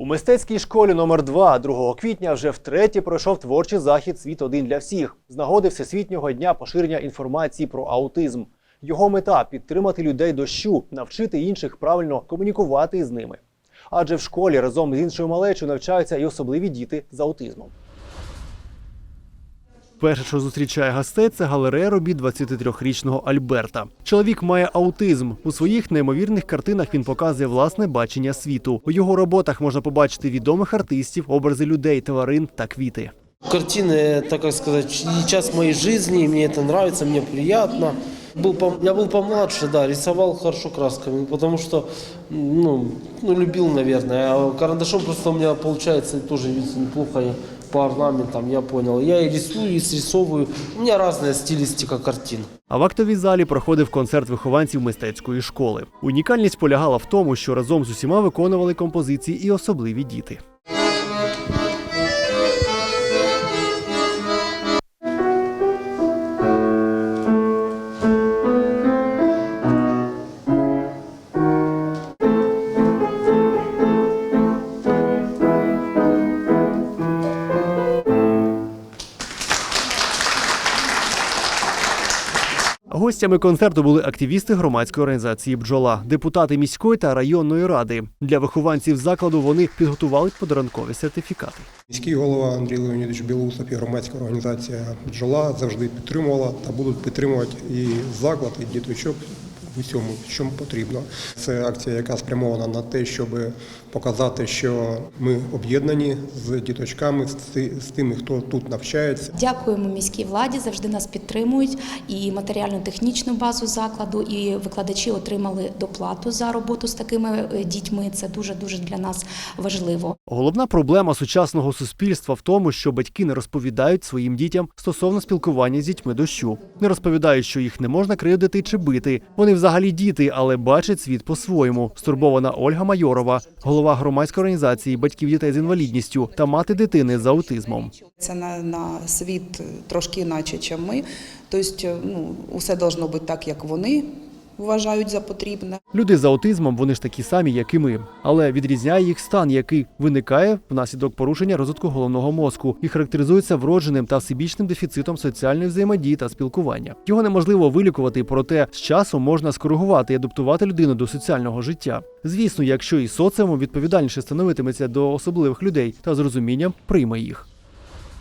У мистецькій школі номер 2 2 квітня вже втретє пройшов творчий захід Світ один для всіх з нагоди Всесвітнього дня поширення інформації про аутизм. Його мета підтримати людей дощу, навчити інших правильно комунікувати з ними. Адже в школі разом з іншою малечою навчаються і особливі діти з аутизмом. Перше, що зустрічає гостей, це галерея робіт 23-річного Альберта. Чоловік має аутизм. У своїх неймовірних картинах він показує власне бачення світу. У його роботах можна побачити відомих артистів, образи людей, тварин та квіти. Картины, это, как сказать, часть моей жизни, и мне это нравится, мне приятно. Был, пом- я был помладше, да, рисовал хорошо красками, потому что, ну, ну, любил, наверное. А карандашом просто у меня получается тоже видите, неплохо и по орнаментам, я понял. Я и рисую, и срисовываю. У меня разная стилистика картин. А в актовій залі проходив концерт вихованців мистецької школи. Унікальність полягала в тому, що разом з усіма виконували композиції і особливі діти. Гостями концерту були активісти громадської організації Бджола, депутати міської та районної ради. Для вихованців закладу вони підготували подарункові сертифікати. Міський голова Андрій Леонідович Білоусов і громадська організація «Бджола» завжди підтримувала та будуть підтримувати і заклад, і діточок в усьому, що потрібно. Це акція, яка спрямована на те, щоб показати, що ми об'єднані з діточками, з тими, хто тут навчається. Дякуємо міській владі, завжди нас підтримують. І матеріально-технічну базу закладу, і викладачі отримали доплату за роботу з такими е, дітьми. Це дуже дуже для нас важливо. Головна проблема сучасного суспільства в тому, що батьки не розповідають своїм дітям стосовно спілкування з дітьми дощу. Не розповідають, що їх не можна кривдити чи бити. Вони взагалі діти, але бачать світ по-своєму. Стурбована Ольга Майорова, голова громадської організації батьків дітей з інвалідністю та мати дитини з аутизмом. Це на, на світ трошки іначе, ніж ми. Тобто, ну, усе должно бути так, як вони вважають за потрібне. Люди з аутизмом вони ж такі самі, як і ми, але відрізняє їх стан, який виникає внаслідок порушення розвитку головного мозку і характеризується вродженим та всебічним дефіцитом соціальної взаємодії та спілкування. Його неможливо вилікувати, проте з часом можна скоригувати і адаптувати людину до соціального життя. Звісно, якщо і соціум відповідальніше становитиметься до особливих людей та з розумінням прийме їх.